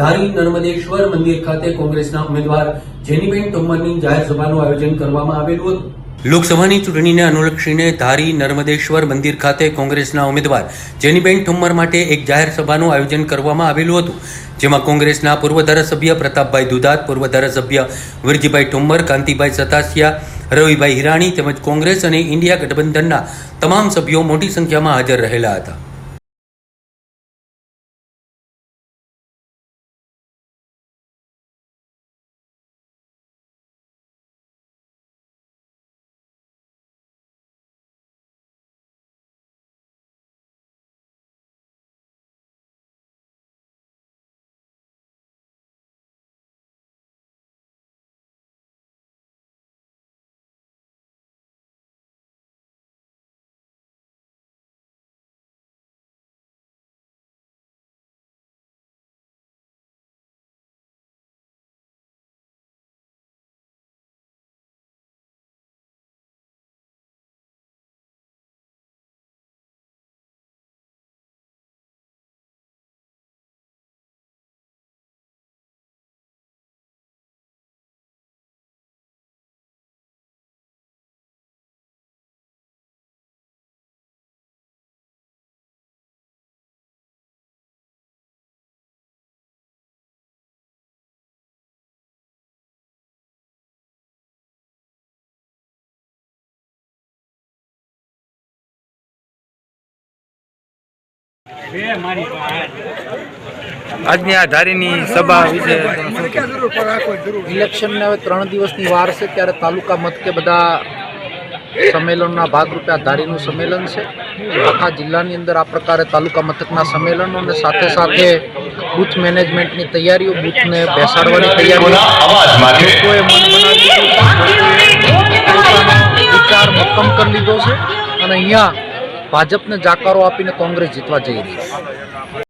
ધારી નર્મદેશ્વર મંદિર ખાતે કોંગ્રેસના ઉમેદવાર જેનીબેન તોમરની જાહેર સભાનું આયોજન કરવામાં આવેલું હતું. લોકસભાની ચૂંટણીને અનુલક્ષીને ધારી નર્મદેશ્વર મંદિર ખાતે કોંગ્રેસના ઉમેદવાર જેનીબેન ઠુમ્મર માટે એક જાહેર સભાનું આયોજન કરવામાં આવેલું હતું. જેમાં કોંગ્રેસના પૂર્વ ધારાસભ્ય પ્રતાપભાઈ દુધાત, પૂર્વ ધારાસભ્ય વિરજીભાઈ ઠુમ્મર કાંતિભાઈ સતાસિયા, રવિભાઈ હિરાણી તેમજ કોંગ્રેસ અને ઇન્ડિયા ગઠબંધનના તમામ સભ્યો મોટી સંખ્યામાં હાજર રહેલા હતા. આજની આ ધારીની સભા વિશે? ઇલેક્શનને હવે ત્રણ દિવસની વાર છે ત્યારે તાલુકા મથકે બધા સંમેલનના ભાગરૂપે આ ધારીનું સંમેલન છે. આખા જિલ્લાની અંદર આ પ્રકારે તાલુકા મથકના સંમેલનો અને સાથે સાથે બૂથ મેનેજમેન્ટની તૈયારીઓ બૂથને બેસાડવાની તૈયારીઓ. લોકોએ મન બનાવી વિચાર મક્કમ કરી લીધો છે. અને અહીંયા ભાજપને જાકારો આપીને કોંગ્રેસ જીતવા જઈ રહી છે.